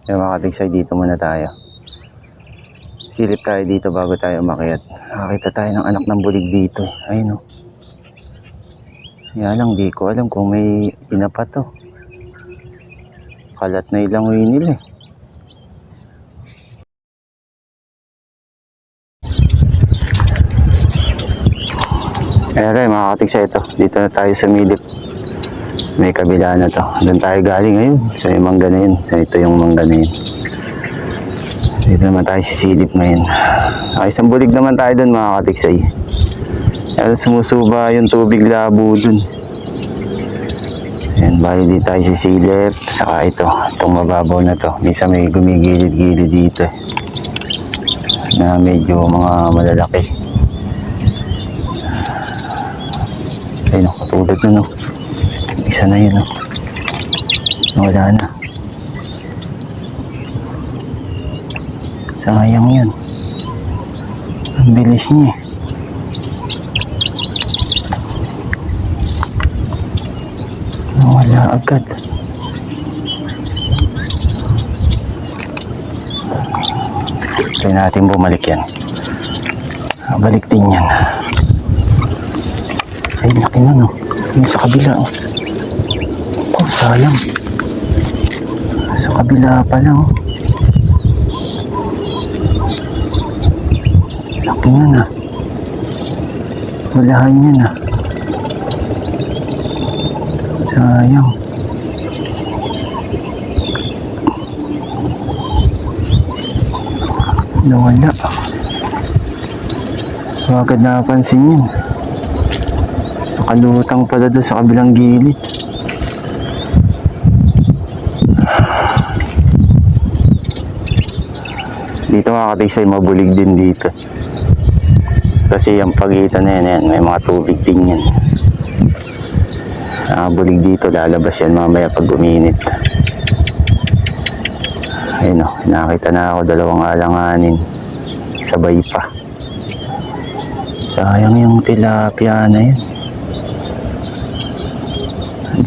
Kaya mga katigsay, dito muna tayo. Silip tayo dito bago tayo umakyat. Nakakita tayo ng anak ng bulig dito. eh. Ayun o. Kaya lang, di ko alam kung may inapat to. Kalat na ilang nila eh. Kaya rin mga katigsay ito. Dito na tayo sa milip. May kabila na to. Doon tayo galing ngayon. Sa may mangga na yun. Ito yung mangga na yun. Dito naman tayo sisilip ngayon. Ah, isang bulig naman tayo doon mga katiksay. Kaya sumusuba yung tubig labo doon. Ayan, bali di tayo sisilip. Saka ito, itong mababaw na to. Minsan may gumigilid-gilid dito eh. Na medyo mga malalaki. Ayun o, katulad na no. Isa na yun o. Wala na. Sayang yun. Ang bilis niya. eh. Wala agad. Try natin bumalik yan. Balik din yan. Ay, laki na no. Yung sa kabila oh. Sayang. Sa kabila pala oh. Laki nga na. Walahan niya na. Sayang. Nawala. Agad napansin yun. Nakalutang pala doon sa kabilang gilid. Katigsay, mabulig din dito. Kasi yung pagitan na yan, yan, may mga tubig din yan. Nakabulig dito, lalabas yan mamaya pag uminit. Ayun o, nakita na ako dalawang alanganin. Sabay pa. Sayang yung tilapia na yun.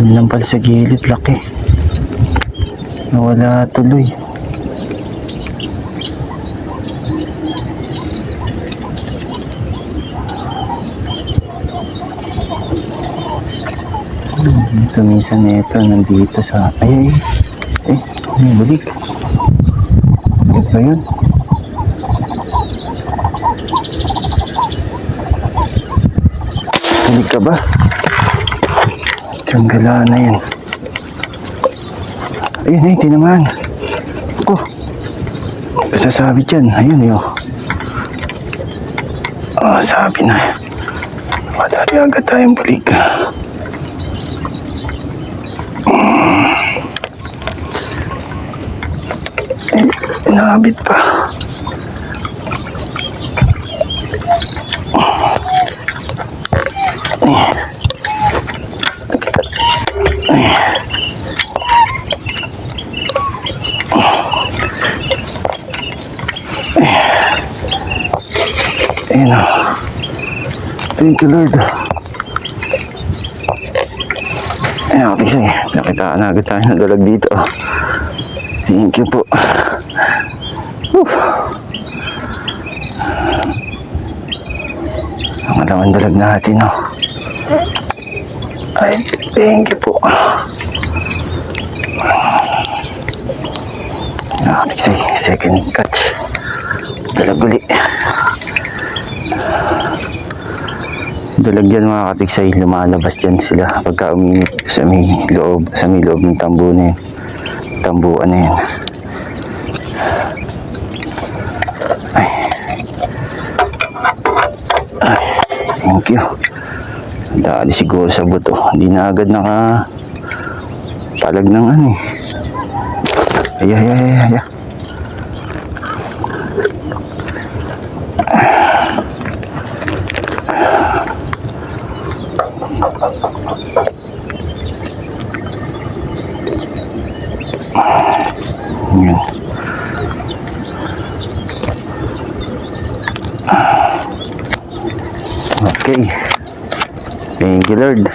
Doon lang pala sa gilid, laki. Nawala tuloy. Dito minsan ito, nandito sa... Ay, ay, ay, may bulik. Bulik ba yun? Bulik ka ba? Tanggala na yan. Ayun, ay, tinaman. Ako. Sasabi dyan. Ayun, yun. Oh, sabi na. Madali agad tayong balik. Eh, nakabit pa. Ayun o. Thank you Lord. Ayun, kasi nakita na agad tayo ng dalag dito. Thank you po. Whew. Ang alawang dalag natin, no? Ay, thank you po. Nakakasay, second catch. Dalag uli. Dalag yan mga katiksay, lumalabas dyan sila pagka uminit sa may loob, sa may loob ng tambo na yun. Tambuan na yan. Thank you. Dali siguro sa buto. Hindi na agad naka palag ng ano eh. Ay, ay, ay, ay, ay. Okay. Thank you, Lord.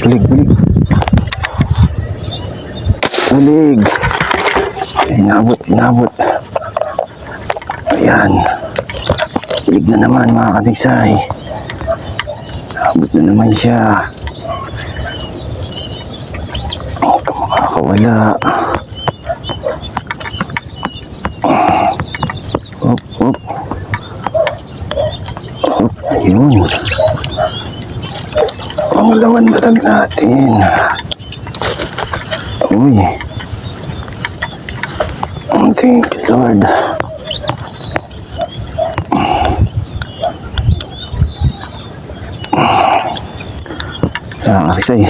Bulig, bulig. bumalik. Inabot, inabot. Ayan. Kilig na naman mga katiksay. Inabot na naman siya. Huwag ka makakawala. Hop, Hop, ayun. Ang laman dalag natin. Uy. Thank you, Lord. Ah, kasi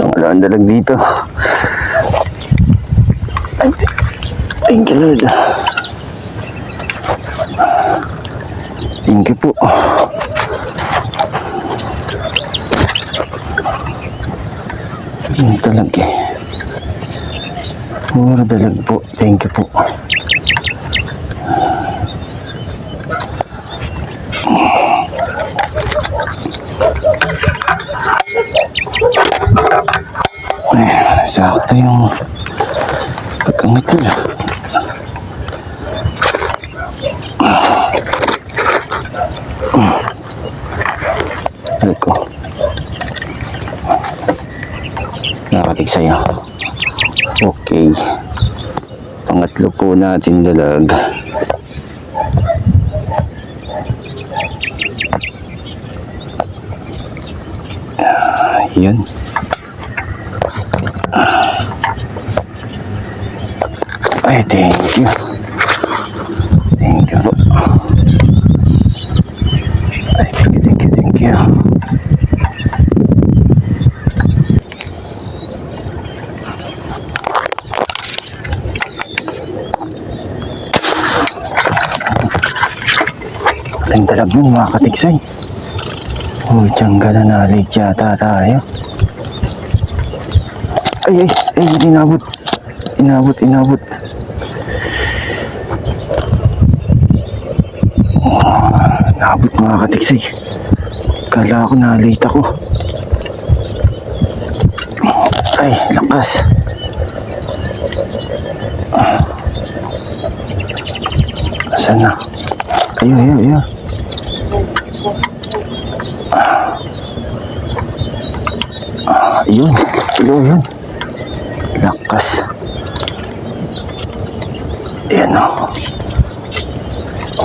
wala ang dalag dito. Thank you, Lord. Thank you po. Ano talaga eh. Puro dalag po. Thank you po. Ay, sakto yung pagkangit nila. Ay ko. Nakatig sa'yo. Okay. Pangatlo po natin dalag. Ah, Yan. Ay, thank you. Thank you. Ay, thank you, thank you, thank you. Ang dalag yun mga katiksay. Oh, diyang gala na late yata tayo. Ay, ay, ay, inabot. Inabot, inabot. Oh, inabot mga katiksay. Kala ko na late ako. Ay, lakas. Asan na? Ayun, ayun, ayun. Ah, yun. Yun, yun. Lakas. Ayan o.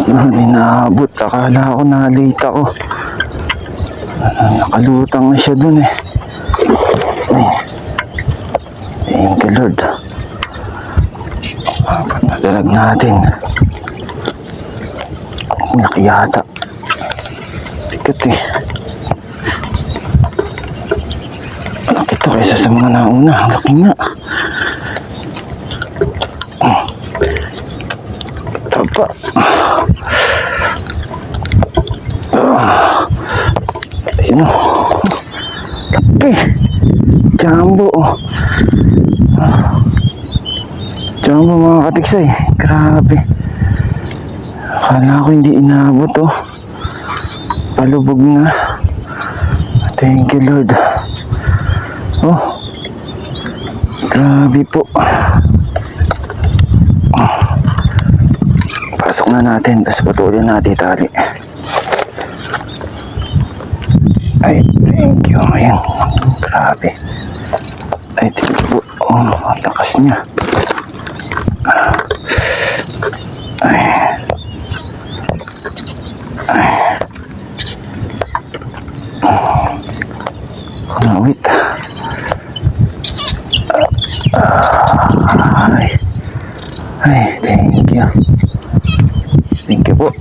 Ano, inaabot. Akala ko na late ako. Ah, Nakalutang na siya dun eh. Ay. Thank you, Lord. Nadalag natin. Laki yata. Bigat eh. Laki to kaysa sa mga nauna. Laki nga. Ito pa. Ah. Ayun o. Laki. Jumbo. Ah. Jumbo mga katiksay. Grabe. Akala ko hindi inabot oh. Palubog na. Thank you Lord. Oh. Grabe po. Oh. Pasok na natin, tapos patuloy natin tali. Ay, thank you. Ayan. Grabe. Ay, thank you. Oh, ang lakas niya. Ay. Ah, wait. Ay. Ay, thank you. Thank you po.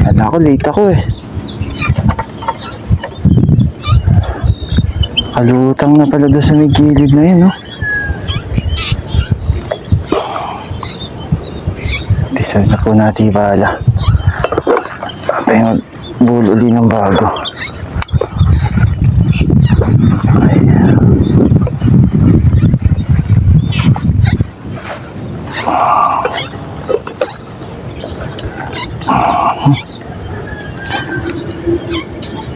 Kala ko late ako eh. Kalutang na pala doon sa may gilid na yun, no? Deserve na po natin ibala. Tayo magbulo uli ng bago. Ay.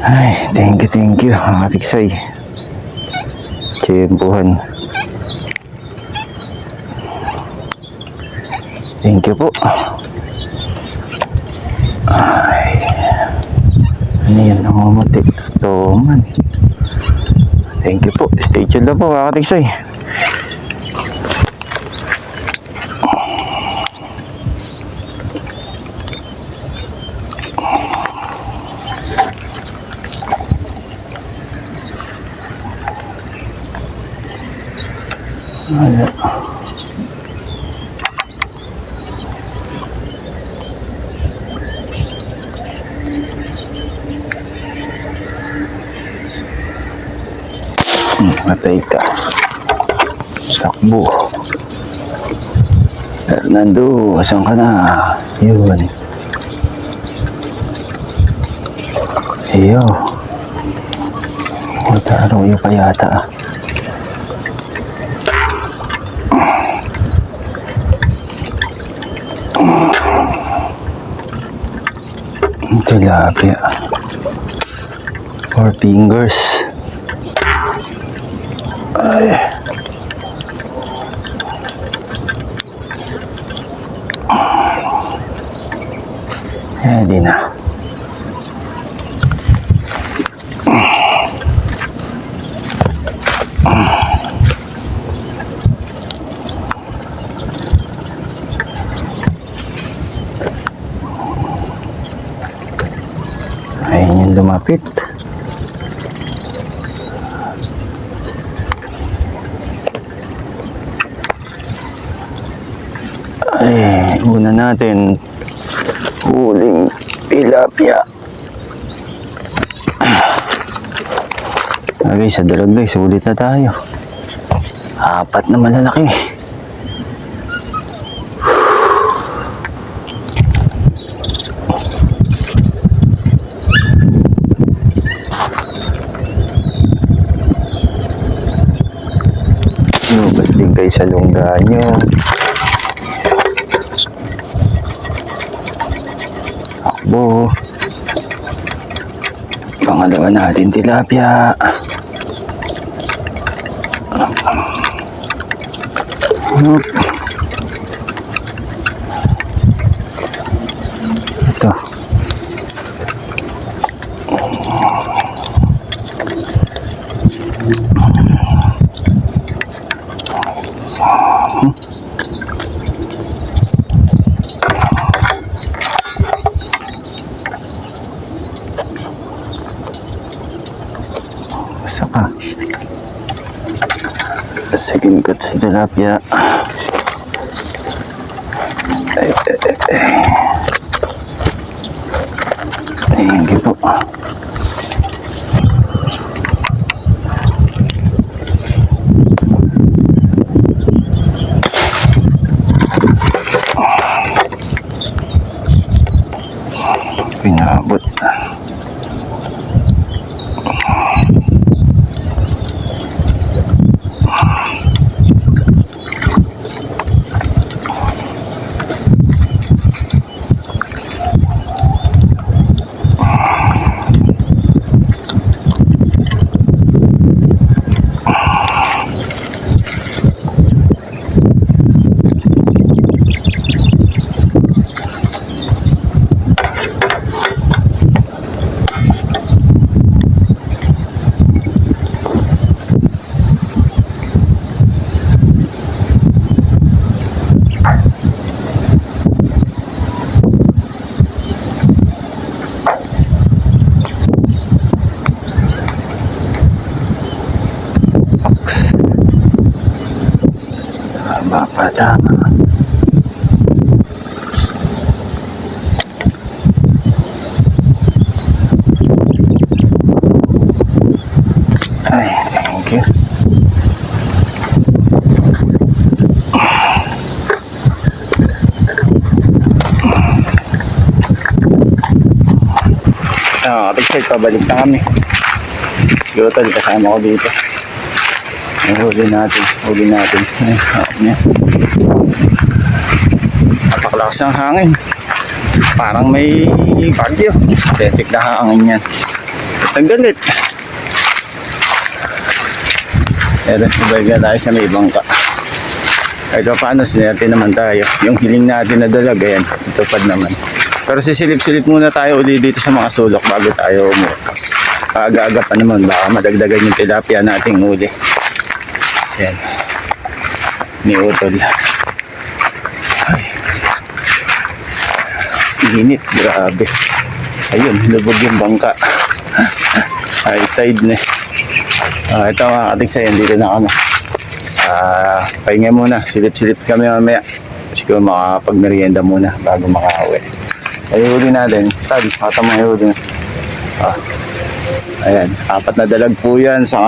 Ay, thank you, thank you, mga tiksay. Tiyempuhan. Thank you po. Ay. Ano yan? Namamati. Toman. Thank you po. Stay tuned lang po mga katiksoy. Hmm, Matay ka. Sakbo. Fernando, asan ka na? Yun. Iyo. Mataro iyo pa yata ah. Tilapia. Four fingers. Ay. Eh, di na. Ayun yung lumapit. Ay, una natin. Huling tilapia. Okay, sa dalagdag, sulit na tayo. Apat na malalaki. Lumabas din kayo sa lungga nyo. Takbo. Pangalawa natin tilapia. Ito. Basta ka. Second cut sa tilapia. Ay, ay, ay, ay. Thank you po. Sa'yo, pabalik na kami. Yutol, kasama ko dito. Ay, huli natin. Huli natin. Ay, hawak. Napakalakas ng hangin. Parang may bagyo. Tetik na hangin yan. Ang galit. Pero ibalik na tayo sa may bangka. Kahit pa paano, sinerte naman tayo. Yung hiling natin na dalag, ayan, tupad naman. Pero sisilip-silip muna tayo uli dito sa mga sulok bago tayo umuwi. Aga-aga pa naman, baka madagdagan yung tilapia nating uli. Ayan. Ni Utol. Ay. Init, grabe. Ayun, lubog yung bangka. Ay, tide na. Ah, ito mga katigsayan, dito na kami. Ah, pahinga muna. Silip-silip kami mamaya. Siguro makapag-merienda muna bago makauwi. Ay, huli natin. Tad, matama yung huli. Ah. Ayan, apat na dalag po yan sa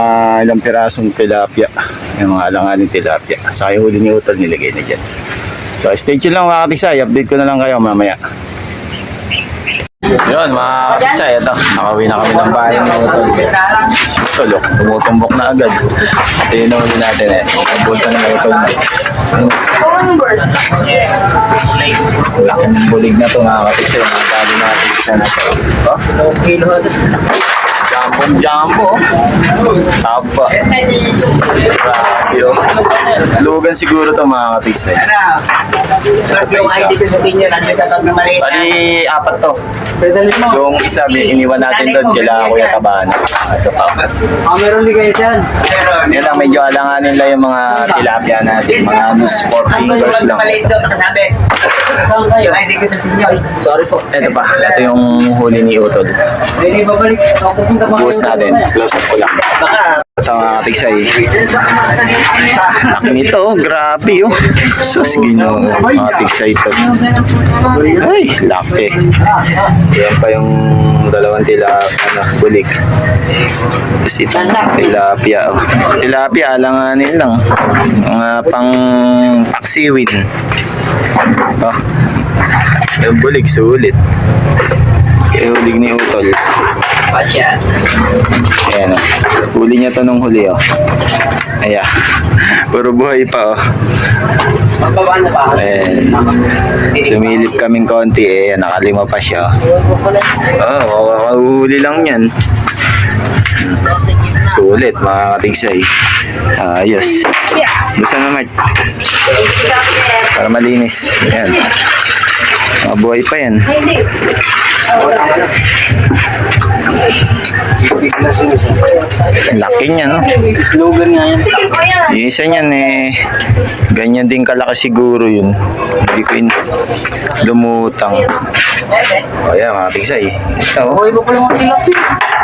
ilang pirasong tilapia. Yung mga alanganin tilapia. Sa yung huli ni Utol nilagay na dyan. So, stay tuned lang mga katiksay. Update ko na lang kayo mamaya. Yun, mga katiksay. Ito, nakauwi na kami ng bahay ng Utol. Si Utol, oh, tumutumbok na agad. Ito yung natin eh. Ubusan ng Utol. Laki ng bulig na to mga katiksay. Mga tali natin isa na to. Oh, kilo Jumbo, jumbo. Taba. Grabe oh. Lugan siguro to mga katiksay. Yung ID ko sa inyo, nandiyan ka na maliit. Bali, apat to. Yung isa, iniwan natin doon, kailangan ko yatabaan. Ito pa. Ah, meron din kayo dyan. Meron. Yan lang, medyo alanganin lang yung mga tilapia natin. Mga loose four fingers lang. Maliit doon, nakasabi. Saan kayo? Yung ID ko sa inyo. Sorry po. Ito pa, ito yung huli ni Utol. Pwede babalik. Ako pupunta pa Buhos natin, close up ko lang. Ito mga tigsay. Laki nito, oh, grabe oh. Sus, ginoo. Mga tigsay ito. Ay, laki. Yan pa yung dalawang tila, ano, bulik. Tapos ito, tilapia. Oh. Tilapia, alanganin lang. Mga pang paksiwin. Oh. Yung bulik, sulit. Hulig ni Utol. Pasya. Ayan o. Huli niya to nung huli o. Ayan. Puro buhay pa o. Magbaba na ba? Ayan. Sumilip kaming konti eh. Nakalima pa siya. Oo, oh, makakahuli lang yan. Sulit mga katigsay. Ayos. Gusto na Mark. Para malinis. Ayan. Mga buhay pa yan. Laki niya no. Lugan nga yan. Yung isa niyan eh, ganyan din kalaki siguro yun. Hindi ko in lumutang. O yan, mga tigsay. Ito, oh.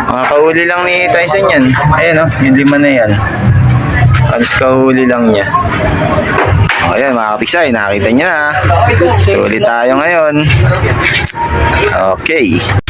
Mga kahuli lang ni Tyson yan. Ayan o, yung lima na yan. Alas kahuli lang niya. O yan, mga tigsay, nakita niya na. Sulit tayo ngayon. Okay.